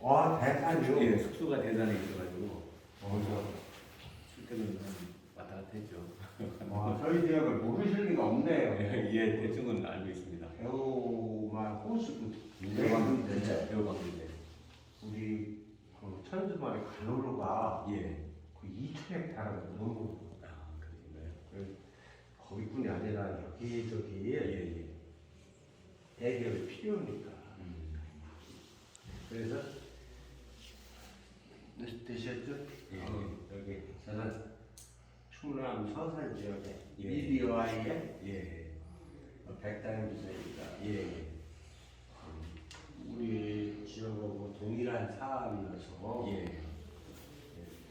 와 대단요. 예, 숙소가 대산에 있어가지고 어, 출퇴근은 왔다 갔다 했죠. 와 저희 지역을 모르실 리가 없네요. 예, 대충은 알고 있습니다. 배우만 호수 배우방인데. 우리 그 천주마을 가로로가 예. 그 2천 헥타르가 넘고 아, 그런가요? 거기뿐이 아니라 여기저기 예, 예. 대기업이 필요하니까 음. 그래서 드- 드셨죠? 예. 어, 여기 저는 충남 서산 지역에 예. 미디어아이의 예. 백다영 기자입니다. 예. 예. 우리 지역하고 동일한 사안이어서 예.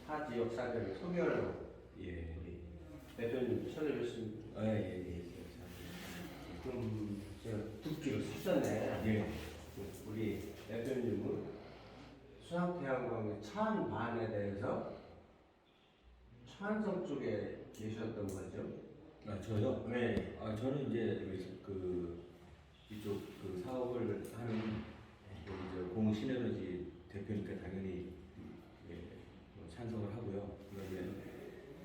타 지역 사정을 소개하려고 예. 우리 대표님 찾아뵙습니다. 아, 예, 예. 그럼 제가 듣기로 썼네. 예. 우리 대표님은 수상태양광의 찬반에 대해서 찬성 쪽에 계셨던 거죠? 아, 저요? 네. 아, 저는 이제 그 이쪽 그 사업을 하는 그 이제 공신에너지 대표니까 당연히 예, 뭐 찬성을 하고요. 그다음에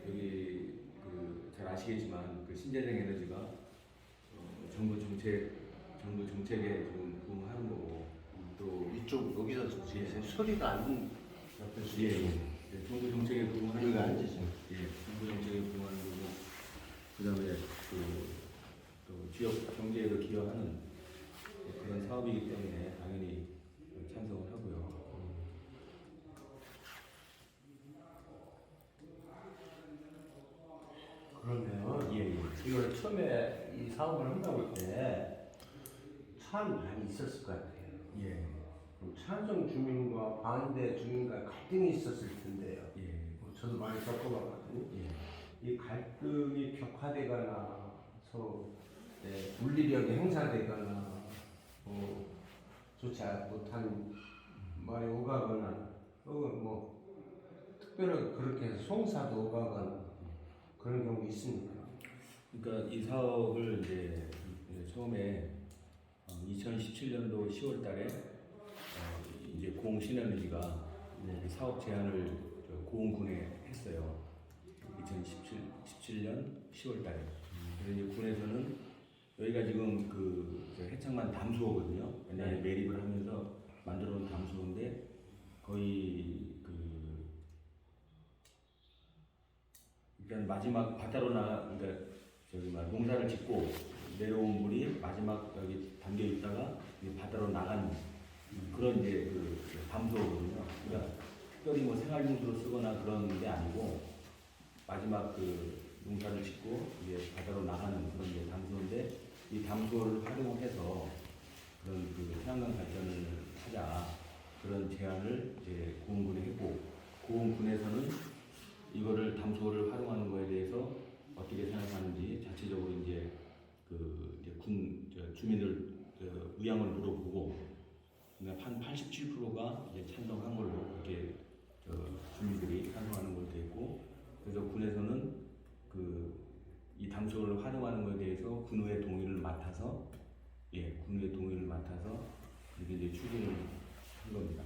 여기 그 잘 아시겠지만 그 신재생 에너지가 어, 정부 정책 정부 정책에 좀 부응하는 거고 또 이쪽 여기서 예. 소리가 안 옆에서 예, 예. 예, 정부 정책에 부응하는 거고. 예, 정부 정책에 부응하는 거고 그다음에 그 또 지역 경제에도 기여하는 그런 사업이기 때문에 당연히 찬성을 하고요. 그러면 예, 예. 이걸 처음에 이 사업을 한다고 할 때 참 많이 있었을 것 같아요. 예, 찬성 주민과 반대 주민과 갈등이 있었을 텐데요. 예, 뭐 저도 많이 겪어봤거든요. 예, 이 갈등이 격화되거나 서로 네, 물리력이 행사되거나 뭐 좋지 못한 말이 오가거나 혹은 뭐 특별하게 그렇게 해서 송사도 오가거나 그런 경우 있습니까? 그러니까 이 사업을 이제 이제 처음에 2017년도 10월 달에 이제 공신에너지가 이 사업 제안을 저 고흥군에 했어요. 2017 17년 10월달에. 그래서 이제 군에서는 여기가 지금 그저 해창만 담수호거든요. 옛날에 매립을 하면서 만들어놓은 담수호인데 거의 그 일단 마지막 바다로 나 그러니까 저기 막 농사를 짓고 내려온 물이 마지막 여기 담겨 있다가 이 바다로 나간 그런 이제 그 담소거든요. 그러니까 특별히 뭐 생활용수로 쓰거나 그런 게 아니고 마지막 그 농사를 짓고 이제 바다로 나가는 그런 이제 담소인데 이 담소를 활용해서 그런 그 태양광 발전을 하자 그런 제안을 이제 고흥군에 했고 고흥군에서는 이거를 담소를 활용하는 거에 대해서 어떻게 생각하는지 자체적으로 이제 그 이제 군 저, 주민들 저, 의향을 물어보고 한 87%가 이제 찬성한 걸로 이렇게 저, 주민들이 찬성하는 걸로 되고 그래서 군에서는 그 이 담소를 활용하는 것에 대해서 군의 동의를 맡아서 예 군의 동의를 맡아서 이렇게 이제 추진을 한 겁니다.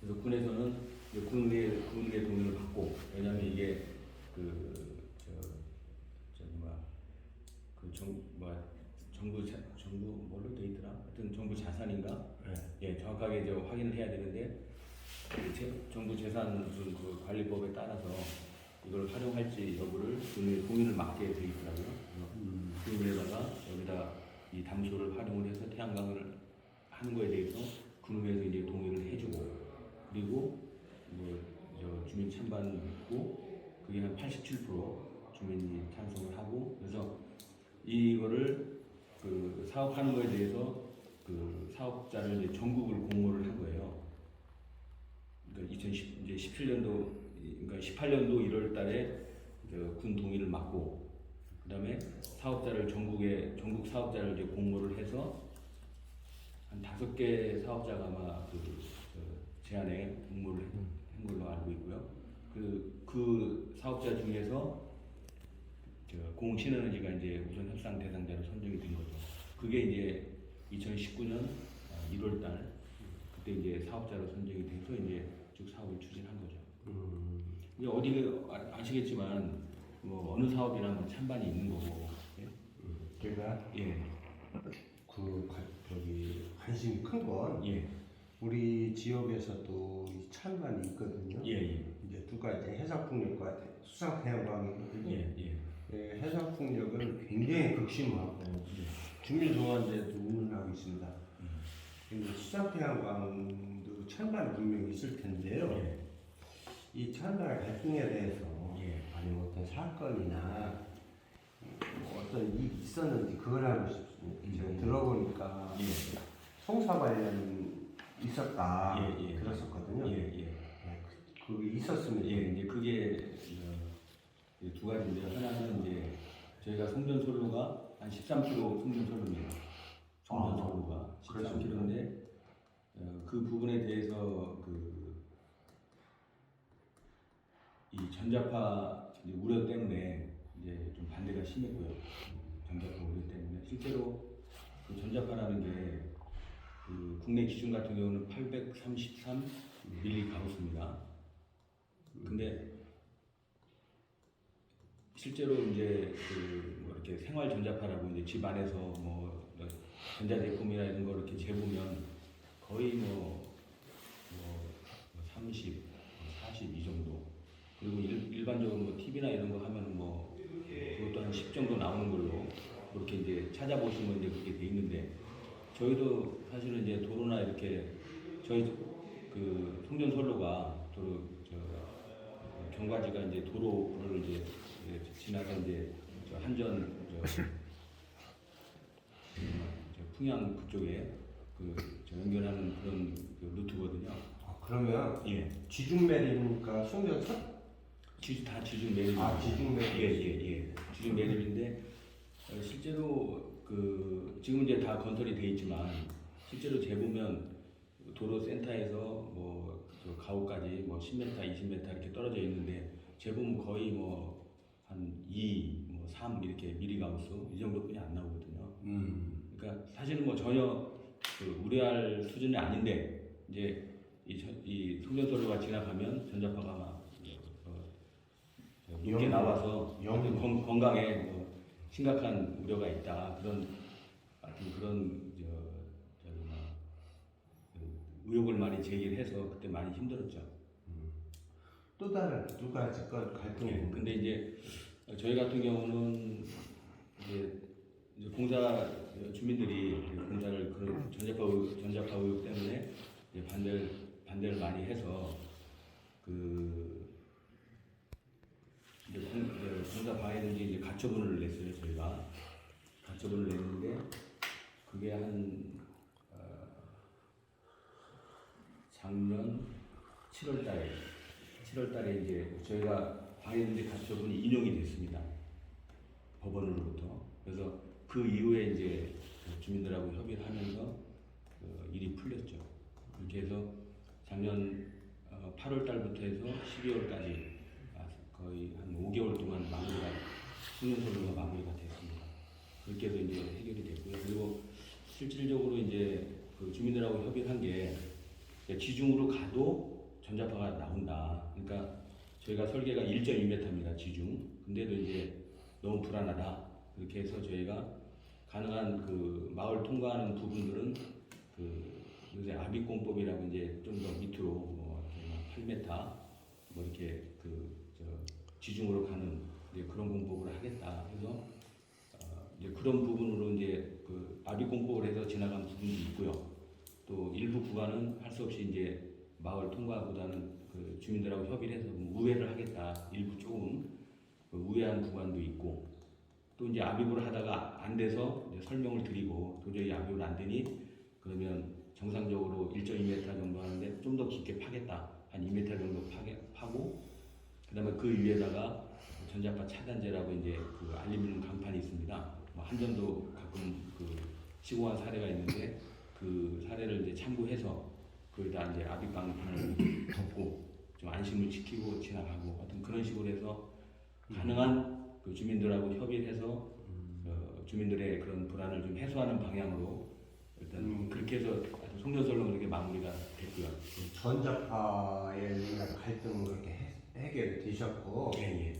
그래서 군에서는 이제 군의 군의 동의를 받고 왜냐하면 이게 그저 저기 뭐그정뭐 정부 자, 정부 뭘로 돼 있더라? 하여튼 정부 자산인가? 예 정확하게 이제 확인을 해야 되는데 그 제, 정부 재산 무슨 그 관리법에 따라서 이걸 활용할지 여부를 군의 동의를 맡게 돼 있더라고요. 그래서 그에다가 여기다 이 담소를 활용을 해서 태양광을 하는 거에 대해서 군에서 이제 동의를 해주고 그리고 뭐저 주민 찬반이 있고 그게 한 87% 주민이 찬성을 하고 그래서 이거를 그 사업하는 거에 대해서 그 사업자를 이제 전국을 공모를 한 거예요. 그러니까 2010 이제 17년도 그러니까 18년도 1월 달에 군 동의를 받고 그다음에 사업자를 전국에 전국 사업자를 이제 공모를 해서 한 다섯 개 사업자가 아마 그 저, 제안에 공모를 한 걸로 알고 있고요. 그, 그 사업자 중에서 저 공신에너지가 이제 우선 협상 대상자로 선정이 된 거죠. 그게 이제 2019년 1월 달 그때 이제 사업자로 선정이 돼서 이제 쭉 사업을 추진한 거죠. 음. 이게 어디 아- 아시겠지만 뭐 어느 사업이나 뭐 찬반이 있는 거고 예. 제가 예. 그 가- 저기 관심이 큰건 예. 우리 지역에서도 이 찬반이 있거든요. 예. 예. 이제 두 가지 해상풍력과 태- 수상태양광이거든요. 예. 예. 예, 해상풍력은 굉장히 극심하고 예. 주민동안제도 운운하고 있습니다. 음. 근데 수상태양광도 찬반이 분명히 있을 텐데요. 예. 이 찬반 갈등에 대해서 예. 아니면 어떤 사건이나 뭐 어떤 일이 있었는지 그걸 알고 싶습니다. 제가 음. 들어보니까 예. 송사 관련 있었다 예, 예. 들었었거든요. 예. 예. 네, 그, 그 있었으면 예, 이제 그게 어, 두 가지인데요. 하나는 이제 저희가 송전솔로가 한 13km 송전솔로입니다. 송전솔로가 아, 그렇습니까? 13km인데 어, 그 부분에 대해서 그 이 전자파 우려 때문에 이제 좀 반대가 심했고요. 전자파 우려 때문에 실제로 그 전자파라는 게 그 국내 기준 같은 경우는 833 밀리 가우스입니다. 근데 실제로 이제 그뭐 이렇게 생활 전자파라고 이제 집 안에서 뭐 전자 제품이나 이런 거 이렇게 재보면 거의 뭐, 뭐 30, 40 이 정도. 그리고 일, 일반적으로 뭐 TV나 이런 거 하면 뭐 그것도 한 10 정도 나오는 걸로 그렇게 이제 찾아보시면 이제 그렇게 돼 있는데 저희도 사실은 이제 도로나 이렇게 저희 그 송전선로가 도로 저 경과지가 이제 도로를 이제 이제 지나서 이제 저 한전 저, 저 풍양 그쪽에 그저 연결하는 그런 그 루트거든요. 아, 그러면 예. 지중매립이니까 송전선? 지, 다 지중 매립. 아 지중 매립. 예 예 예. 지중 매립인데 어, 실제로 그 지금 이제 다 건설이 돼 있지만 실제로 재보면 도로 센터에서 뭐 저 가옥까지 뭐 10m, 20m 이렇게 떨어져 있는데 재보면 거의 뭐 한 2, 뭐 3 이렇게 미리가우스 이 정도뿐이 안 나오거든요. 음. 그러니까 사실은 뭐 전혀 그 우려할 수준이 아닌데 이제 이, 전- 이 송전선로가 지나가면 전자파가 막 어, 저 높게 영- 나와서 영- 건, 건강에 뭐 심각한 우려가 있다 그런 하여튼 그런 저 저기 막 그 의혹을 많이 제기를 해서 그때 많이 힘들었죠. 또 다른 두 가지 건 갈등이 예, 근데 이제 저희 같은 경우는 이제, 이제 공사 주민들이 공사를 전자파 의혹, 전자파 의혹 때문에 반대를 반대를 많이 해서 그 이제 공, 이제 공사 방해든지 이제 가처분을 냈어요 저희가. 가처분을 냈는데 그게 한 어, 작년 7월달에 7월달에 이제 저희가 방해든지 가처분이 인용이 됐습니다 법원으로부터 그래서 그 이후에 이제 그 주민들하고 협의를 하면서 그 일이 풀렸죠 이렇게 해서 작년 8월 달부터 해서 12월까지 거의 한 5개월 동안 마무리가 숙련설로가 마무리가 됐습니다. 그렇게 해서 이제 해결이 됐고요. 그리고 실질적으로 이제 그 주민들하고 협의를 한게 지중으로 가도 전자파가 나온다. 그러니까 저희가 설계가 1.2m입니다. 지중. 근데도 이제 너무 불안하다. 그렇게 해서 저희가 가능한 그 마을 통과하는 부분들은 그 요새 아비공법이라고 이제 좀 더 밑으로 뭐 8m 뭐 이렇게 그저 지중으로 가는 그런 공법을 하겠다 해서 어 이제 그런 부분으로 이제 그 아비공법을 해서 지나간 부분이 있고요. 또 일부 구간은 할 수 없이 이제 마을 통과보다는 그 주민들하고 협의를 해서 뭐 우회를 하겠다. 일부 조금 그 우회한 구간도 있고 또 이제 압입을 하다가 안 돼서 설명을 드리고 도저히 압입을 안 되니 그러면 정상적으로 1.2m 정도 하는데 좀 더 깊게 파겠다. 한 2m 정도 파게, 파고 그다음에 그 위에다가 전자파 차단제라고 이제 그 알루미늄 강판이 있습니다. 뭐 한전도 가끔 그 시공한 사례가 있는데 그 사례를 이제 참고해서 거기다 이제 강판을 덮고 좀 안심을 지키고 지나가고 하여튼 그런 식으로 해서 가능한 그 주민들하고 협의를 해서 어, 주민들의 그런 불안을 좀 해소하는 방향으로 일단 음. 그렇게 해서 아주 성년설로 그렇게 마무리가 됐고요. 전자파의 갈등은 그렇게 해, 해결이 되셨고 예, 예.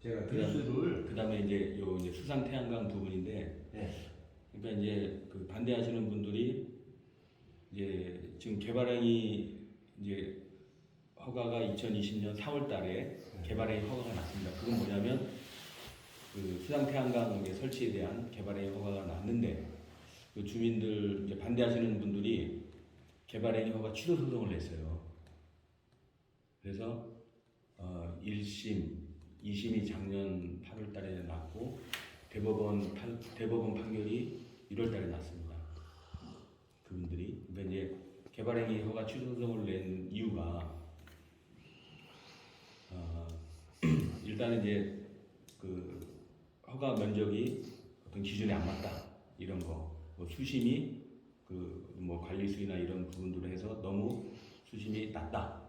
제가 뉴스를 그다음에 이제 요 이제 수상 태양광 부분인데 네. 그러니까 이제 그 반대하시는 분들이 이제 지금 개발행위 이제 허가가 2020년 4월 달에 개발행위 허가가 났습니다. 그건 뭐냐면 그 수상 태양광 설치에 대한 개발행위 허가가 났는데 그 주민들 이제 반대하시는 분들이 개발행위 허가 취소 소송을 냈어요. 그래서 어 1심, 2심이 작년 8월 달에 났고 대법원 판, 대법원 판결이 1월 달에 났습니다. 그분들이 그러니까 이제 개발행위 허가 취소 소송을 낸 이유가 어, 일단은 이제 그 허가 면적이 어떤 기준에 안 맞다. 이런 거, 뭐 수심이 그 뭐 관리 수위나 이런 부분들로 해서 너무 수심이 낮다